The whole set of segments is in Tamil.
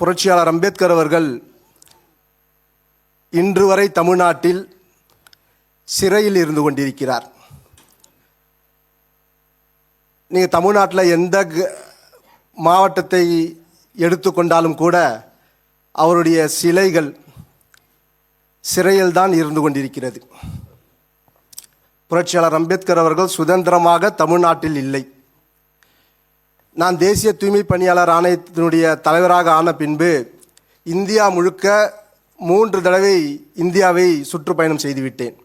புரட்சியாளர் அம்பேத்கர் அவர்கள் இன்று வரை தமிழ்நாட்டில் சிறையில் இருந்து கொண்டிருக்கிறார். நீங்கள் தமிழ்நாட்டில் எந்த க- மாவட்டத்தை எடுத்துக்கொண்டாலும் கூட அவருடைய சிலைகள் சிறையில் தான் இருந்து கொண்டிருக்கிறது. புரட்சியாளர் அம்பேத்கர் அவர்கள் சுதந்திரமாக தமிழ்நாட்டில் இல்லை. நான் தேசிய தூய்மை பணியாளர் ஆணையத்தினுடைய தலைவராக ஆன பின்பு இந்தியா முழுக்க மூன்று தடவை இந்தியாவை சுற்றுப்பயணம் செய்துவிட்டேன்.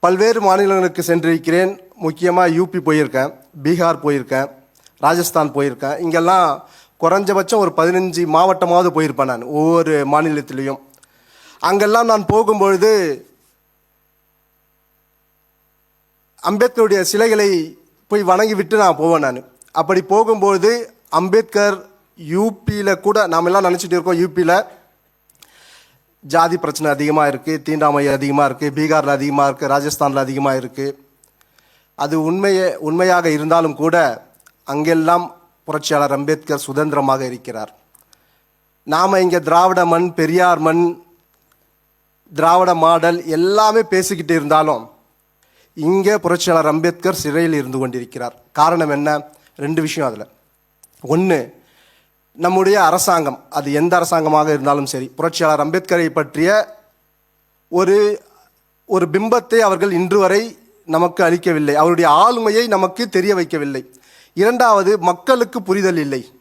பல்வேறு மாநிலங்களுக்கு சென்றிருக்கிறேன். முக்கியமாக யூபி போயிருக்கேன் பீகார் போயிருக்கேன் ராஜஸ்தான் போயிருக்கேன். இங்கெல்லாம் குறைஞ்சபட்சம் ஒரு பதினஞ்சு மாவட்டமாவது போயிருப்பேன் நான் ஒவ்வொரு மாநிலத்திலையும். அங்கெல்லாம் நான் போகும்பொழுது அம்பேத்கருடைய சிலைகளை போய் வணங்கிவிட்டு நான் போவேன் நான். அப்படி போகும்போது அம்பேத்கர் யூபியில் கூட நாம் எல்லாம் நினச்சிட்டு இருக்கோம் யூபியில். ஜாதி பிரச்சனை அதிகமாக இருக்குது தீண்டாமை அதிகமாக இருக்குது பீகாரில் அதிகமாக இருக்குது ராஜஸ்தானில் அதிகமாக இருக்குது அது உண்மையே உண்மையாக இருந்தாலும் கூட அங்கெல்லாம் புரட்சியாளர் அம்பேத்கர் சுதந்திரமாக இருக்கிறார். நாம் இங்கே திராவிட மண் பெரியார் மண் திராவிட மாடல் எல்லாமே பேசிக்கிட்டு இருந்தாலும் இங்கே புரட்சியாளர் அம்பேத்கர் சிறையில் இருந்து கொண்டிருக்கிறார். காரணம் என்ன? ரெண்டு விஷயம் அதில். ஒன்று நம்முடைய அரசாங்கம் அது எந்த அரசாங்கமாக இருந்தாலும் சரி புரட்சியாளர் அம்பேத்கரை பற்றிய ஒரு ஒரு பிம்பத்தை அவர்கள் இன்று வரை நமக்கு அளிக்கவில்லை. அவருடைய ஆளுமையை நமக்கு தெரிய வைக்கவில்லை. இரண்டாவது மக்களுக்கு புரிதல் இல்லை.